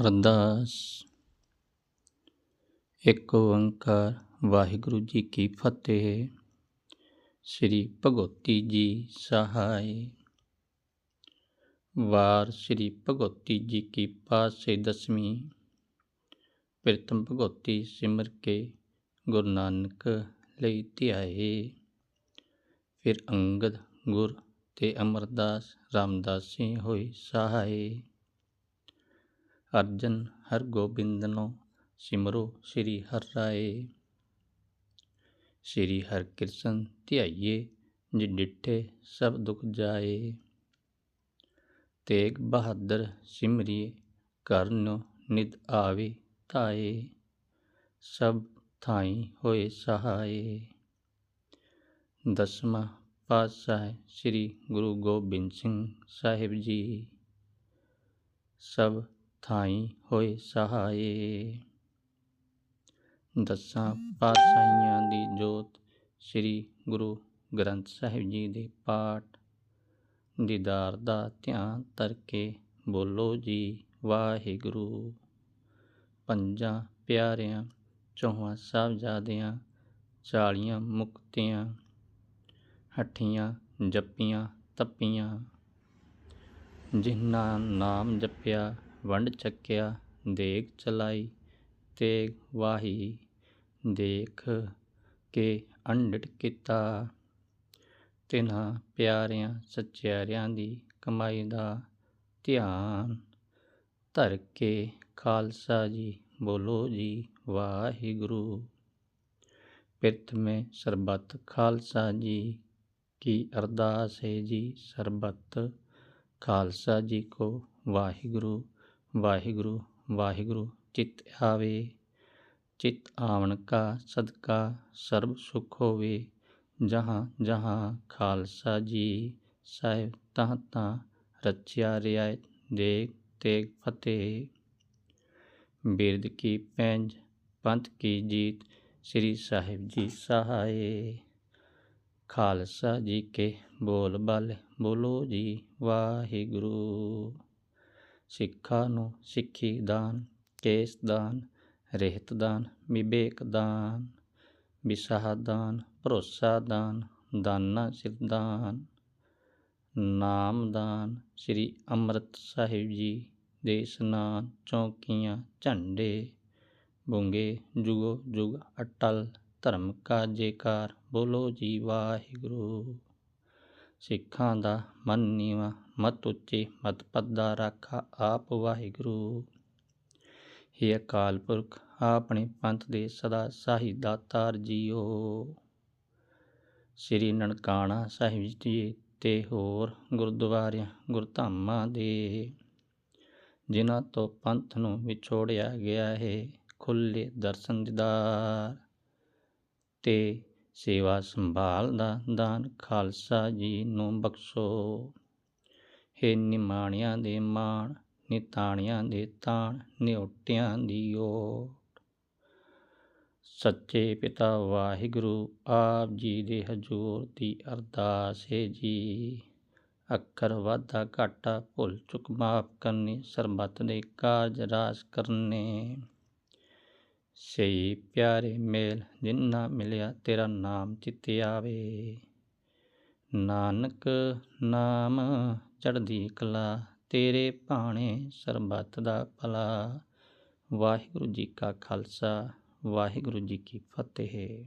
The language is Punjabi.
ਅਰਦਾਸ। ਇੱਕ ਓੰਕਾਰ, ਵਾਹਿਗੁਰੂ ਜੀ ਕੀ ਫਤਿਹ। ਸ੍ਰੀ ਭਗਵਤੀ ਜੀ ਸਹਾਇ ਵਾਰ ਸ੍ਰੀ ਭਗਵਤੀ ਜੀ ਕੀ ਪਾਸੇ ਦਸਵੀਂ। ਪ੍ਰਥਮ ਭਗਵਤੀ ਸਿਮਰ ਕੇ ਗੁਰੂ ਨਾਨਕ ਲਈ ਧਿਆਏ। ਫਿਰ ਅੰਗਦ, ਗੁਰ ਤੇ ਅਮਰਦਾਸ, ਰਾਮਦਾਸੀ ਹੋਏ ਸਹਾਏ। ਅਰਜਨ ਹਰਗੋਬਿੰਦਨੋ ਸਿਮਰੋ ਸ੍ਰੀ ਹਰਿ ਰਾਏ। ਸ੍ਰੀ ਹਰਿ ਕ੍ਰਿਸ਼ਨ ਧਿਆਈਏ ਜਿ ਡਿਠੇ ਸਭ ਦੁਖ ਜਾਏ। ਤੇਗ ਬਹਾਦਰ ਸਿਮਰੀਏ ਕਰਨ ਨਿਦ ਆਵੇ ਧਾਏ। ਸਭ ਥਾਈ ਹੋਏ ਸਹਾਏ। ਦਸਵਾਂ ਪਾਤਸ਼ਾਹ ਸ੍ਰੀ ਗੁਰੂ ਗੋਬਿੰਦ ਸਿੰਘ ਸਾਹਿਬ ਜੀ। ਸਭ ਥਾਈ ਹੋਏ ਸਹਾਏ। ਦਸਾਂ ਪਾਤਸ਼ਾਹੀਆਂ ਦੀ ਜੋਤ ਸ੍ਰੀ ਗੁਰੂ ਗ੍ਰੰਥ ਸਾਹਿਬ ਜੀ ਦੇ ਪਾਠ। ਦੀਦਾਰ ਦਾ ਧਿਆਨ ਧਰ ਕੇ ਬੋਲੋ ਜੀ, ਵਾਹਿਗੁਰੂ। ਪੰਜਾਂ ਪਿਆਰਿਆਂ, ਚੌਹਾਂ ਸਾਹਿਬਜ਼ਾਦਿਆਂ, ਚਾਲੀਆਂ ਮੁਕਤਿਆਂ, ਹੱਠੀਆਂ ਜੱਪੀਆਂ ਤੱਪੀਆਂ। ਜਿਨ੍ਹਾਂ ਨਾਮ ਜਪਿਆ ਵੰਡ ਚੱਕਿਆ, ਦੇਖ ਚਲਾਈ ਤੇ ਵਾਹੀ, ਦੇਖ ਕੇ ਅੰਡਟ ਕੀਤਾ। ਤਿਨਾਂ ਪਿਆਰਿਆਂ ਸਚਿਆਰਿਆਂ ਦੀ ਕਮਾਈ ਦਾ ਧਿਆਨ ਧਰ ਕੇ ਖਾਲਸਾ ਜੀ ਬੋਲੋ ਜੀ, ਵਾਹਿਗੁਰੂ। ਪ੍ਰਥਮੇ ਸਰਬੱਤ ਖਾਲਸਾ ਜੀ ਕੀ ਅਰਦਾਸ ਹੈ ਜੀ, ਸਰਬਤ ਖਾਲਸਾ ਜੀ ਕੋ ਵਾਹਿਗੁਰੂ। ਵਾਹਿਗੁਰੂ ਵਾਹਿਗੁਰੂ, ਚਿਤ ਆਵੇ। ਚਿਤ ਆਵਣ ਕਾ ਸਦਕਾ ਸਰਬ ਸੁਖ ਹੋਵੇ। ਜਹਾਂ ਜਹਾਂ ਖਾਲਸਾ ਜੀ ਸਾਹਿਬ ਤਾਂ ਤਾਂ ਰਚਿਆ ਰਿਆਇਤ ਦੇ ਤੇਗ ਫਤਿਹ। ਬਿਰਦ ਕੀ ਪੈਂਜ, ਪੰਥ ਕੀ ਜੀਤ, ਸ੍ਰੀ ਸਾਹਿਬ ਜੀ ਸਹਾਏ। ਖਾਲਸਾ ਜੀ ਕੇ ਬੋਲ ਬਲ, ਬੋਲੋ ਜੀ ਵਾਹਿਗੁਰੂ। ਸਿੱਖਾਂ ਨੂੰ ਸਿੱਖੀ ਦਾਨ, ਕੇਸ ਦਾਨ, ਰਹਿਤ ਦਾਨ, ਵਿਵੇਕ ਦਾਨ, ਵਿਸਾਹ ਦਾਨ, ਭਰੋਸਾ ਦਾਨ, ਦਾਨਾ ਸਿਰਦਾਨ ਨਾਮਦਾਨ ਸ੍ਰੀ ਅੰਮ੍ਰਿਤ ਸਾਹਿਬ ਜੀ ਦੇ ਇਸਨਾਨ ਚੌਕੀਆਂ, ਝੰਡੇ, ਬੁੰਗੇ, ਜੁਗੋ ਜੁਗ ਅਟਲ, ਧਰਮ ਕਾ ਜੇਕਾਰ ਬੋਲੋ ਜੀ ਵਾਹਿਗੁਰੂ। ਸਿੱਖਾਂ ਦਾ ਮਨ ਨੀਵਾਂ, ਮਤ ਉੱਚੇ, ਮਤ ਪੱਦਾ ਰਾਖਾ, ਆਪ ਵਾਹਿਗੁਰੂ। ਹੇ ਅਕਾਲ ਪੁਰਖ, ਆਪਣੇ ਪੰਥ ਦੇ ਸਦਾ ਸਾਹੀ ਦਾਤਾਰ ਜੀਓ। ਸ੍ਰੀ ਨਨਕਾਣਾ ਸਾਹਿਬ ਜੀ ਤੇ ਹੋਰ ਗੁਰਦੁਆਰਿਆਂ, ਗੁਰਧਾਮਾਂ ਦੇ, ਜਿਨ੍ਹਾਂ ਤੋਂ ਪੰਥ ਨੂੰ ਵਿਛੋੜਿਆ ਗਿਆ ਹੈ ਖੁੱਲੇ ਦਰਸ਼ਨ ਦਿਦਾਰ ਤੇ ਸੇਵਾ ਸੰਭਾਲ ਦਾ ਦਾਨ ਖਾਲਸਾ ਜੀ ਨੂੰ ਬਖਸ਼ੋ। ਹੇ ਨਿਮਾਣਿਆਂ ਦੇ ਮਾਣ, ਨਿਤਾਣਿਆਂ ਦੇ ਤਾਣ, ਨਿਉਟਿਆਂ ਦੀ ਓਟ। ਸੱਚੇ ਪਿਤਾ ਵਾਹਿਗੁਰੂ, ਆਪ ਜੀ ਦੇ ਹਜੂਰ ਦੀ ਅਰਦਾਸ ਹੈ ਜੀ। ਅੱਖਰ ਵਾਧਾ ਘਾਟਾ ਭੁੱਲ ਚੁੱਕ ਮਾਫ ਕਰਨੀ, ਸਰਬੱਤ ਦੇ ਕਾਰਜ ਰਾਸ ਕਰਨੇ। ਸਹੀ ਪਿਆਰੇ ਮੇਲ ਜਿੰਨਾ ਮਿਲਿਆ ਤੇਰਾ ਨਾਮ ਚਿਤ ਆਵੇ ਨਾਨਕ ਨਾਮ ਚੜ੍ਹਦੀ ਕਲਾ ਤੇਰੇ ਭਾਣੇ ਸਰਬੱਤ ਦਾ ਭਲਾ। ਵਾਹਿਗੁਰੂ ਜੀ ਕਾ ਖਾਲਸਾ, ਵਾਹਿਗੁਰੂ ਜੀ ਕੀ ਫਤਿਹ।